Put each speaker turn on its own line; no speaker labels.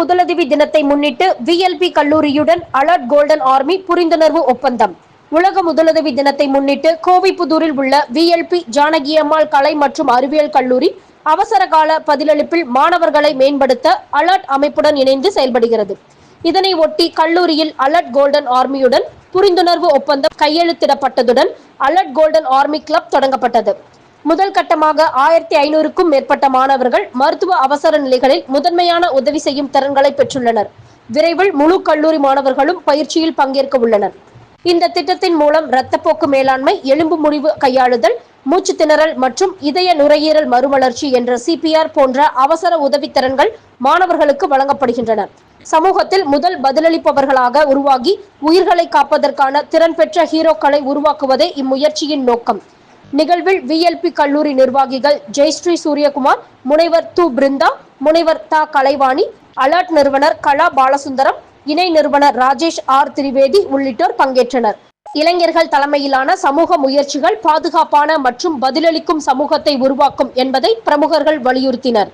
முதலுதவி தினத்தை முன்னிட்டு விஎல்பி கல்லூரியுடன் அலர்ட் கோல்டன் ஆர்மி புரிந்துணர்வு ஒப்பந்தம். உலக முதலுதவி தினத்தை முன்னிட்டு கோவைப்புதூரில் உள்ள விஎல்பி ஜானகியம்மாள் கலை மற்றும் அறிவியல் கல்லூரி அவசர கால பதிலளிப்பில் மாணவர்களை மேம்படுத்த அலர்ட் அமைப்புடன் இணைந்து செயல்படுகிறது. இதனை ஒட்டி கல்லூரியில் அலர்ட் கோல்டன் ஆர்மியுடன் புரிந்துணர்வு ஒப்பந்தம் கையெழுத்திடப்பட்டதுடன் அலர்ட் கோல்டன் ஆர்மி கிளப் தொடங்கப்பட்டது. முதல் கட்டமாக ஆயிரத்தி ஐநூறுக்கும் மேற்பட்ட மாணவர்கள் மருத்துவ அவசர நிலைகளில் முதன்மையான உதவி செய்யும் திறன்களை பெற்றுள்ளனர். விரைவில் முழு கல்லூரி மாணவர்களும் பயிற்சியில் பங்கேற்க உள்ளனர். இந்த திட்டத்தின் மூலம் இரத்தப்போக்கு மேலாண்மை எலும்பு முறிவு கையாளுதல் மூச்சு திணறல் மற்றும் இதய நுரையீரல் மறுமலர்ச்சி என்ற சிபிஆர் போன்ற அவசர உதவி திறன்கள் மாணவர்களுக்கு வழங்கப்படுகின்றன. சமூகத்தில் முதல் பதிலளிப்பவர்களாக உருவாகி உயிர்களை காப்பதற்கான திறன் பெற்ற ஹீரோக்களை உருவாக்குவதே இம்முயற்சியின் நோக்கம். நிகழ்வில் விஎல்பி கல்லூரி நிர்வாகிகள் ஜெயஸ்ரீ சூரியகுமார் முனைவர் து. பிருந்தா முனைவர் தா. கலைவாணி அலர்ட் நிறுவனர் கலா பாலசுந்தரம் இணை நிறுவனர் ராஜேஷ் ஆர். திரிவேதி உள்ளிட்டோர் பங்கேற்றனர். இளைஞர்கள் தலைமையிலான சமூக முயற்சிகள் பாதுகாப்பான மற்றும் பதிலளிக்கும் சமூகத்தை உருவாக்கும் என்பதை பிரமுகர்கள் வலியுறுத்தினர்.